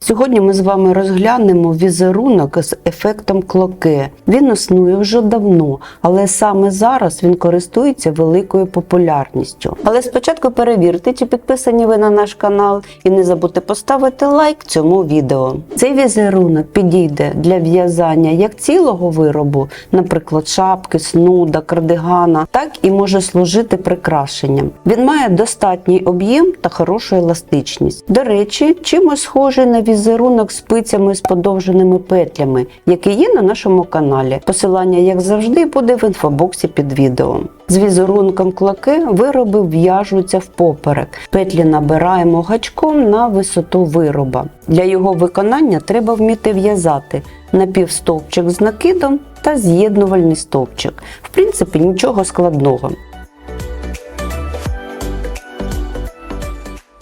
Сьогодні ми з вами розглянемо візерунок з ефектом клоке. Він існує вже давно, але саме зараз він користується великою популярністю. Але спочатку перевірте, чи підписані ви на наш канал, і не забудьте поставити лайк цьому відео. Цей візерунок підійде для в'язання як цілого виробу, наприклад, шапки, снуда, кардигана, так і може служити прикрашенням. Він має достатній об'єм та хорошу еластичність. До речі, чимось схожий на візерунок з спицями з подовженими петлями, який є на нашому каналі. Посилання, як завжди, буде в інфобоксі під відео. З візерунком клоке вироби в'яжуться впоперек. Петлі набираємо гачком на висоту вироба. Для його виконання треба вміти в'язати напівстовпчик з накидом та з'єднувальний стовпчик. В принципі, нічого складного.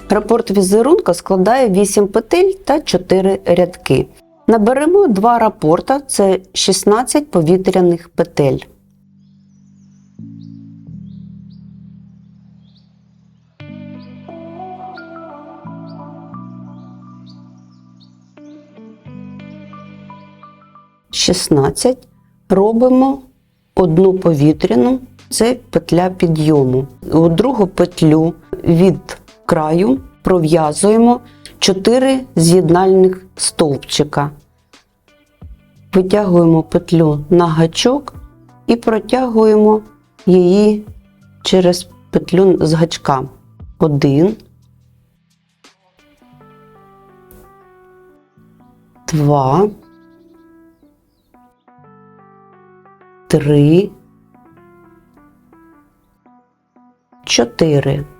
Рапорт візерунка складає 8 петель та 4 рядки. Наберемо два рапорта це 16 повітряних петель. Шістнадцять робимо одну повітряну, це петля підйому. У другу петлю від краю пров'язуємо 4 з'єднальних стовпчика. Витягуємо петлю на гачок і протягуємо її через петлю з гачка. Один, два, три, чотири.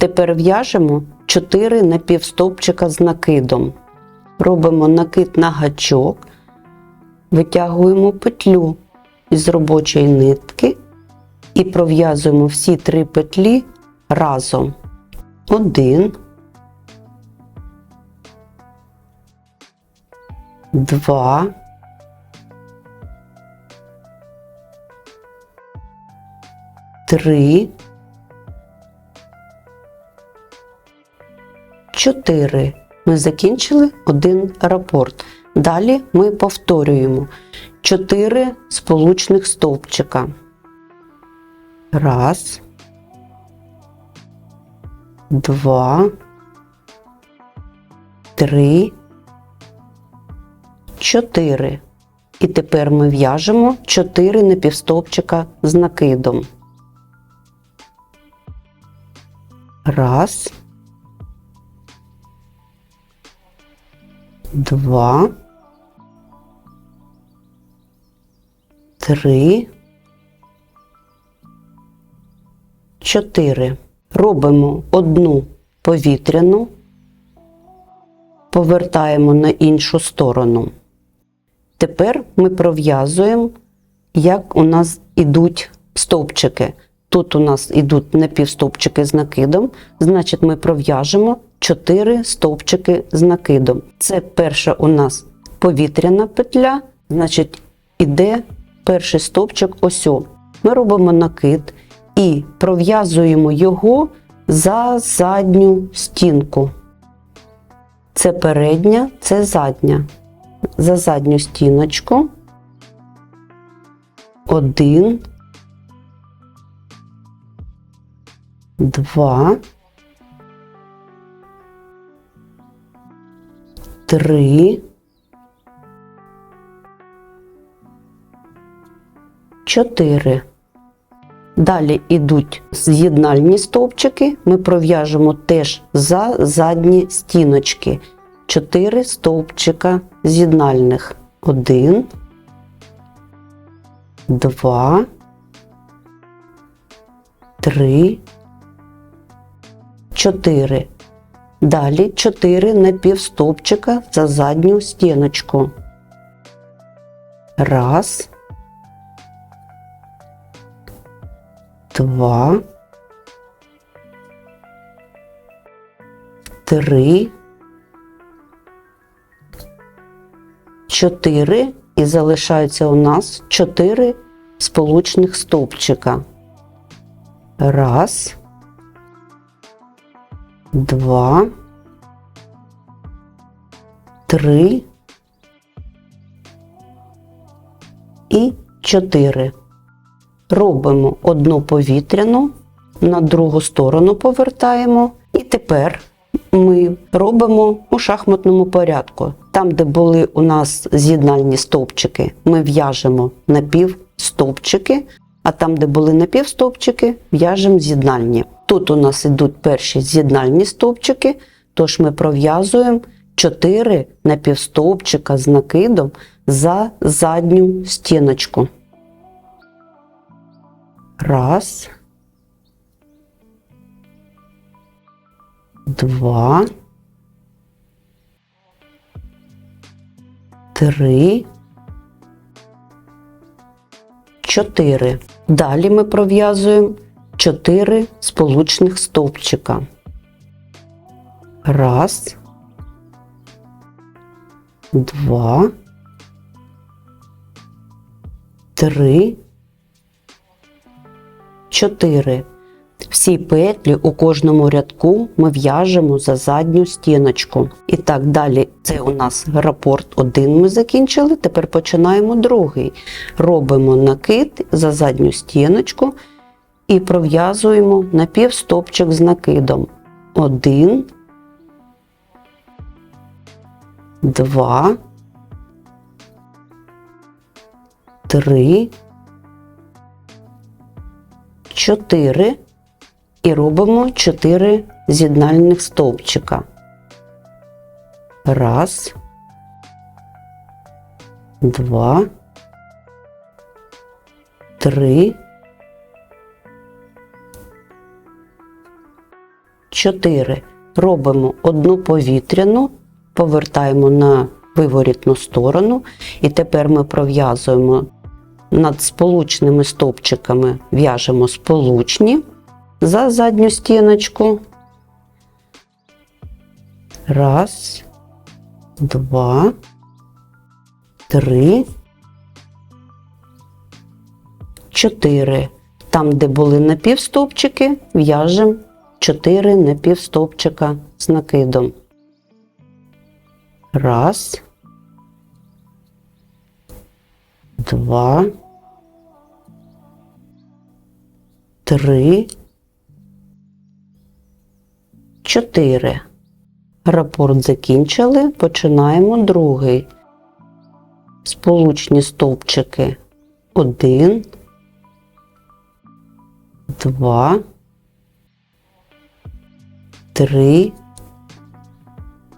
Тепер в'яжемо 4 напівстовпчика з накидом. Робимо накид на гачок, витягуємо петлю із робочої нитки і пров'язуємо всі три петлі разом. Один, два, три. 4. Ми закінчили один рапорт. Далі ми повторюємо 4 сполучних стовпчика. Раз. Два. Три. Чотири. І тепер ми в'яжемо 4 напівстовпчика з накидом. Раз. Два, три, чотири. Робимо одну повітряну, повертаємо на іншу сторону. Тепер ми пров'язуємо, як у нас ідуть стовпчики. Тут у нас ідуть напівстовпчики з накидом, значить, ми пров'яжемо 4 стовпчики з накидом. Це перша у нас повітряна петля, значить, іде перший стовпчик ось. о. Ми робимо накид і пров'язуємо його за задню стінку. Це передня, це задня. За задню стіночку. Один. Два. Три, чотири. Далі йдуть з'єднальні стовпчики. Ми пров'яжемо теж за задні стіночки. Чотири стовпчика з'єднальних. Один, два, три, чотири. Далі 4 напівстовпчика за задню стіночку. Раз. Два. Три. Чотири. І залишаються у нас 4 сполучних стовпчика. Раз два, три і чотири. Робимо одну повітряну, на другу сторону повертаємо. І тепер ми робимо у шахматному порядку. Там, де були у нас з'єднальні стовпчики, ми в'яжемо напівстовпчики, а там, де були напівстовпчики, в'яжемо з'єднальні. Тут у нас ідуть перші з'єднальні стовпчики, тож ми пров'язуємо 4 напівстовпчика з накидом за задню стіночку. Раз. Два. Три. Чотири. Далі ми пров'язуємо чотири сполучних стовпчика. Раз. Два. Три. Чотири. Всі петлі у кожному рядку ми в'яжемо за задню стіночку. І так далі, це у нас рапорт один ми закінчили. Тепер починаємо другий. Робимо накид за задню стіночку і пров'язуємо напівстопчик з накидом. Один, два, три, чотири. І робимо 4 з'єднальних стовпчика. Раз, два, три, чотири. Робимо одну повітряну, повертаємо на виворітну сторону, і тепер ми пров'язуємо над сполучними стовпчиками, в'яжемо сполучні за задню стіночку. Раз, два, три, чотири. Там, де були напівстовпчики, в'яжемо чотири напівстовпчика з накидом. Раз, два, три, чотири. Рапорт закінчили. Починаємо другий. Сполучні стовпчики. Один, два, три,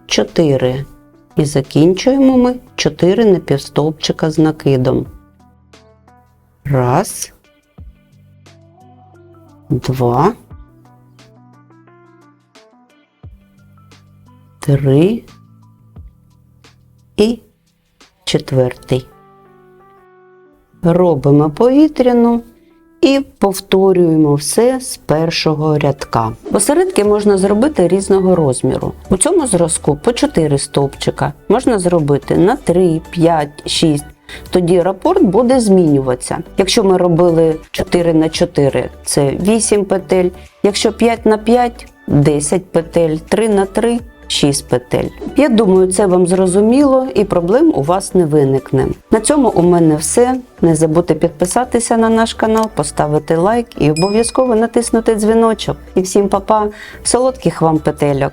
чотири. І закінчуємо ми чотири напівстовпчика з накидом. Раз, два, три і четвертий. Робимо повітряну і повторюємо все з першого рядка. Посередки можна зробити різного розміру. У цьому зразку по 4 стовпчика можна зробити на 3, 5, 6. Тоді рапорт буде змінюватися. Якщо ми робили 4 на 4, це 8 петель. Якщо 5 на 5 10 петель, 3 на 3 6 петель. Я думаю, це вам зрозуміло і проблем у вас не виникне. На цьому у мене все. Не забудьте підписатися на наш канал, поставити лайк і обов'язково натиснути дзвіночок. І всім па-па, солодких вам петельок!